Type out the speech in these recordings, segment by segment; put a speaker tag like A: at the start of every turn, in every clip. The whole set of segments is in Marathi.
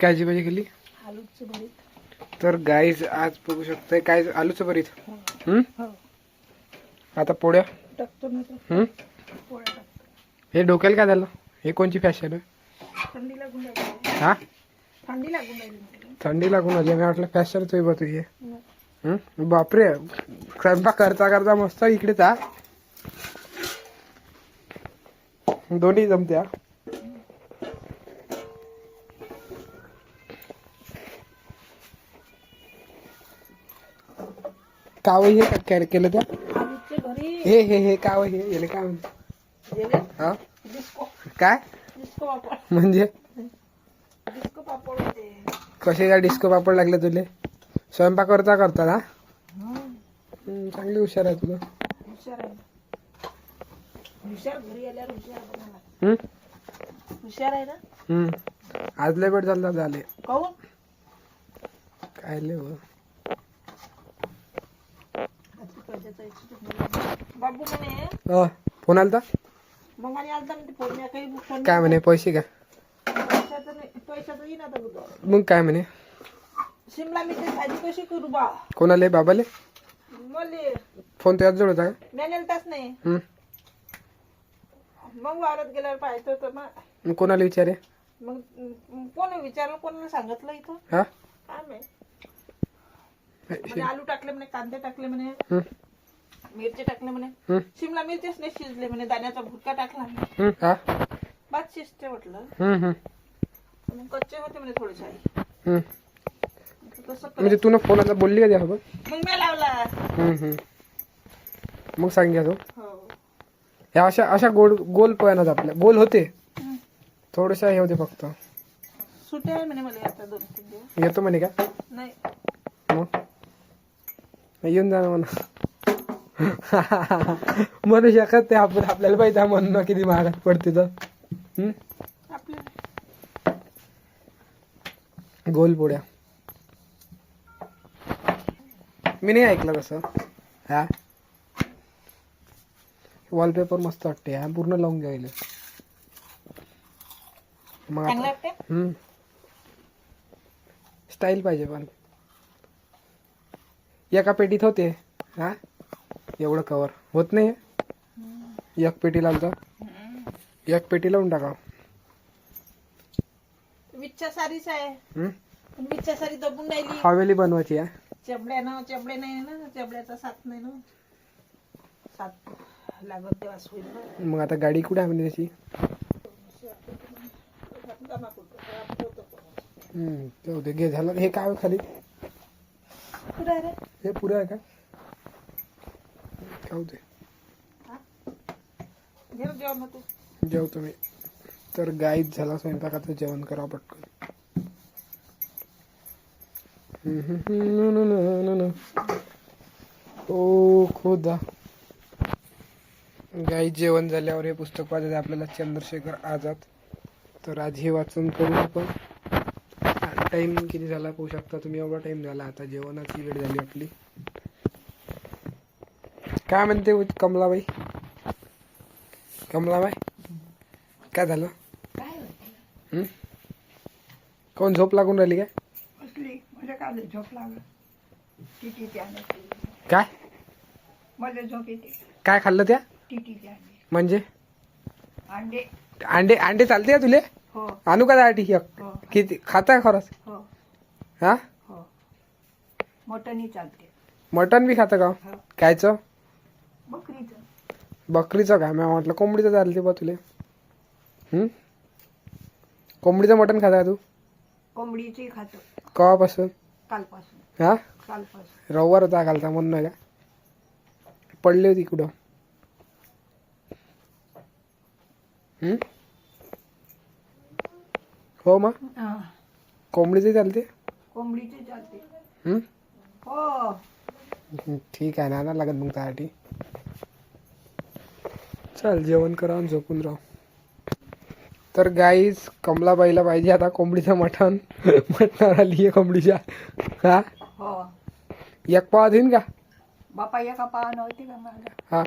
A: कायची भाजी केली?
B: आलूची भरीत.
A: तर गाईज आज बघू शकताय काय आलूचं भरीत. हम्म?
B: हो?
A: आता पोळ्या?
B: टाकतो मी तर
A: हम्म?
B: पोळ्या टाकतो.
A: हे डोक्याला काय झालं? हे कोणची फॅशन आहे?
B: थंडी लागून राहिली
A: हा
B: थंडी लागून राहिली म्हटलं.
A: थंडी लागून आली मी वाटलं फॅशन तुझी बा तुझी. हम्म? बापरे. स्वयंपाक करता करता मस्त इकडे जा दोन्ही जमत्या काव हे का- काय केलं त्या? हे हे हे काव हे याला काय म्हणते?
B: गेले
A: हा? काय? म्हणजे? कसे काय डिस्को पापड लागले तुले? स्वयंपाक करता करता ना
B: हं,
A: चांगली हुशार आहे तुला.
B: हुशार आहे. ना.
A: आज लय वेळ झाला. झाले काय लय
B: बाबू म्हणे
A: अ, फोन आलता?
B: मग म्हणे आलता म्हणते फोन काही फोन
A: काय म्हणे पैसे का
B: पैशाचं नाही पैशाचं येईन आता कुठं
A: मग. काय म्हणे?
B: शिमला मिरची भाजी कशी करू बा?
A: कोणाले बाबाले?
B: मले.
A: फोन त्याच जवळ होता का
B: मॅनेल तास नाही.
A: हम्म.
B: मग वावरात गेल्यावर पाहायचं मग
A: मग कोणाला विचारे?
B: मग कोण विचारलं कोणाला सांगितलं इथं?
A: हा?
B: काय माहीत म्हणे आलू टाकले म्हणे कांदे टाकले म्हणे. मिरची टाकले म्हणे.
A: हम्म,
B: शिमला मिरचीच नाही शिजले म्हणे दाण्याचा भुटका टाकला.
A: हम्म,
B: भात शिजते म्हटलं.
A: हम्म, हम्म,
B: मग कच्चे होते म्हणे थोडेसे
A: हम्म.
B: तसं
A: म्हणजे तू फोन आता बोलली का त्यासोबत?
B: मग मी लावला.
A: हम्म, हम्म. मग सांग्या तो.
B: हो.
A: ह्या अशा अशा गोल गोल पळणार आपल्या गोल होते.
B: हम्म.
A: थोडेसे हे होते फक्त.
B: सुटे आहे म्हणे मला आता दोन तीन दिवस.
A: येतो म्हणे का?
B: नाही.
A: मग? येऊन जा ना म्हणा म्हणू शकत ते आपण. आपल्याला पाहिजे म्हणणं किती महागात पडते तर. गोल पोळ्या मी नाही ऐकलं तसं. हा? वॉलपेपर मस्त वाटते. हा पूर्ण लावून घ्यायला मग स्टाईल पाहिजे पण. एका पेटीत होते. हा? एवढं कवर होत नाही हे? एक पेटी लावतो एक पेटी लावून टाका.
B: विच्छा सारीच आहे? पण विच्छा सारी दबून राहिली.
A: हवेली बनवायची आहे.
B: चबड्यानं चबडे नाही ना चबड्याचा साथ नाही ना. साथ लागत तेव्हा होईल ना.
A: मग आता गाडी कुठे आहे म्हणजे त्याची जाऊ दे घे झालं. हे काय खाली?
B: कुठं आहे रे.
A: हे पुरं आहे का? जाऊ दे.
B: घे रे जेवण तू
A: जेव तुम्ही. तर गाईत झाला स्वयंपाकाचं जेवण करा पटकन. ओ खुदा. गाई जेवण झाल्यावर हे पुस्तक वाचायचं आपल्याला चंद्रशेखर आझाद. तर आज हे वाचन करू आपण. टाइम किती झाला पाहू शकता तुम्ही? एवढा टाइम झाला आता. जेवणाची वेळ झाली आपली. काय म्हणते कमलाबाई? कमलाबाई? काय झालं?
B: काय
A: हं? कोण झोप लागून राहिली काय?
B: मला काल झोप लागलं. टिटी त्याने
A: काय?
B: मला झोप येते.
A: काय खाल्लं त्या?
B: टिटी त्याने
A: म्हणजे?
B: अंडे.
A: अंडे अंडे चालते का तुले?
B: हो.
A: आणू का दाटी एक?
B: हो.
A: किती? खाता खरंच?
B: हो.
A: हा?
B: हो. मटनही चालते.
A: मटन बी खातं का?
B: हो.
A: कायचं
B: बकरीचं.
A: बकरीचं काय? मी म्हटलं कोंबडीचं चालते बा तुले? कोंबडीचं मटन खाता का तू?
B: कोंबडीचंही खातो.
A: कवापासून?
B: कालपासून.
A: हा?
B: कालपासून.
A: रविवार होता घालता म्हणून नाही का? पडली होती कुठं? हं? हो मग
B: हा.
A: कोंबडीचं चालते?
B: कोंबडीचे चालते.
A: हं?
B: हो.
A: हं, ठीक आहे ना ना लागत मग त्यासाठी चल जेवण करा आणि झोपून राहू. तर गाईज कमलाबाईला पाहिजे आता कोंबडीचं मटण. मटणार आली आहे कोंबडीच्या. हा?
B: हो.
A: एक पाव देईन का?
B: बापा एका पावा नव्हती का मला
A: हा.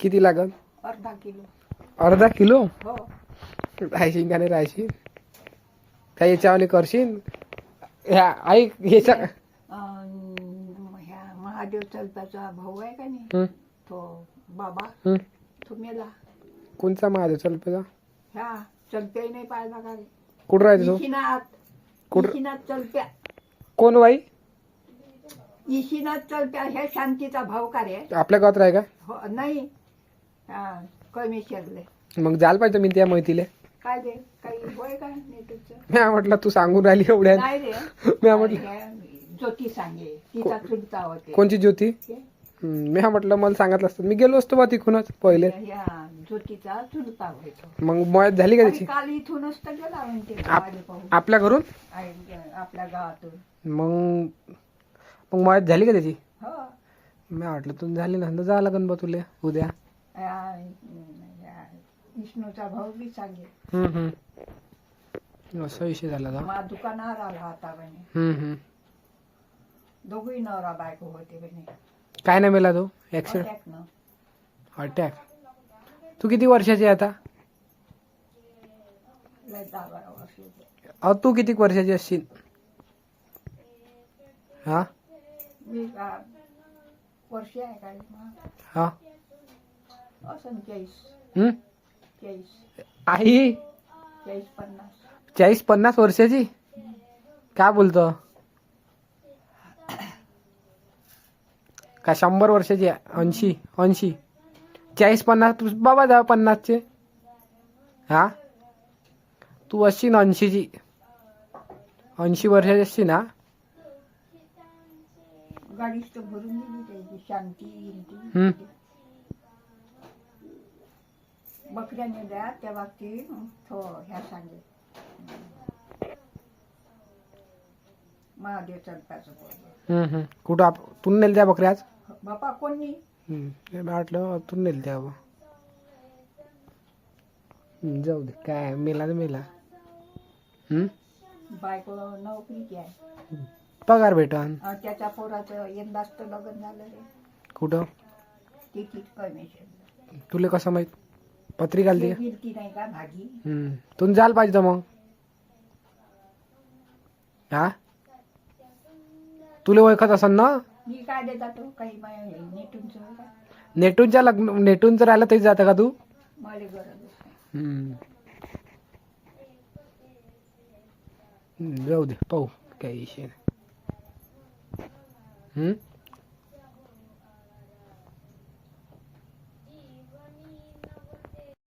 A: किती लागत
B: अर्धा किलो.
A: अर्धा किलो?
B: हो.
A: राहायची का नाही राहायची काय याच्यावाले करशील? ह्या ऐक ह्याच्या
C: महादेव चलपाचा भाऊ आहे का नाही?
A: हं,
C: तो बाबा.
A: हं.
C: तो मेला.
A: कोणचा महादेव चल पेजा
C: ह्या चलप्या नाही पाहिला का रे
A: कुठं राहते तो?
C: इशिनाथ
A: कुठं?
C: इशिनाथ चलप्या
A: कोण बाई?
C: इशिनाथ चलप्या हे शांतीचा भाऊ का रे
A: आपल्या गावात राही का?
C: हो नाही. हा कमी शेरले
A: मग जायला पाहिजे मी त्या मैतीले
C: काय रे काही होय का
A: मी म्हटलं तू सांगून राहिली एवढ्या.
C: नाही रे.
A: मी म्हटलं
C: ज्योती सांगे. तिचा चुलता होते
A: कोणची ज्योती?
C: हे?
A: हं, मी म्हटलं मला सांगितलं असतं. मी गेलो असतो बा तिकूनच पहिले.
C: ज्योतीचा चुलता होतो.
A: मग मयत झाली का त्याची
C: काल इथूनच तर गेला म्हणते
A: आप-
C: गावाले पाहून
A: आपल्या घरून?
C: आपल्या गावातून.
A: मग मग मयत झाली का त्याची?
C: हो.
A: मी म्हटलं तू झाली ना तर जा लागन बा तुले उद्या.
C: या- या विष्णूचा भाऊ बी सांगे.
A: हं, हं. असा विषय झाला का
C: मा दुकानावर आला होता म्हणे.
A: हं, हं.
C: दोघही नवरा बायको होते म्हणे
A: काय नाही मेला तो? ऍक्सिडेंट
C: अटॅक न.
A: अटॅक तू किती वर्षाची आहे आता?
C: लय दहा बारा वर्ष होते.
A: अहो तू किती वर्षाची असशील? हा?
C: मी का- वर्ष आहे काय मग
A: हा?
C: असं चाळीस? चाळीस.
A: आई?
C: चाळीस पन्नास.
A: चाळीस पन्नास वर्षाची? काय बोलतो? का शंभर वर्षाची? ऐंशी ऐंशी. चाळीस पन्नास तू बाबा जा पन्नासचे. हा? तू असशी ना ऐंशीची. ऐंशी वर्षाची असशी ना.
C: बकऱ्याने द्या त्या बाबतीत. ह्या महादेव.
A: कुठं आप नेल त्या बकऱ्या आज
C: बापा कोणी?
A: वाटलं नेल जाऊ दे काय मेला तर मेला?
C: बायको नोकरीची आहे
A: पगार भेटन.
C: त्याच्या पोराचं यंदाच तर लग्न झालं रे.
A: कुठं?
C: तिकीट कमी.
A: तुले कसं माहीत? पत्रिका
C: ते गिरती नाही का
A: तुम्ही जायला पाहिजे मग. हा? तुले ओळखत असन ना?
C: मी काय देता तो काही माय नेटूनच का
A: नेटूनच्या लग्न नेटूनचं राहिलं तरी जातं का तू?
C: मला गरजच नाही
A: हम्म. हम्म, जाऊ दे पाहू काही विषय नाही. हम्म?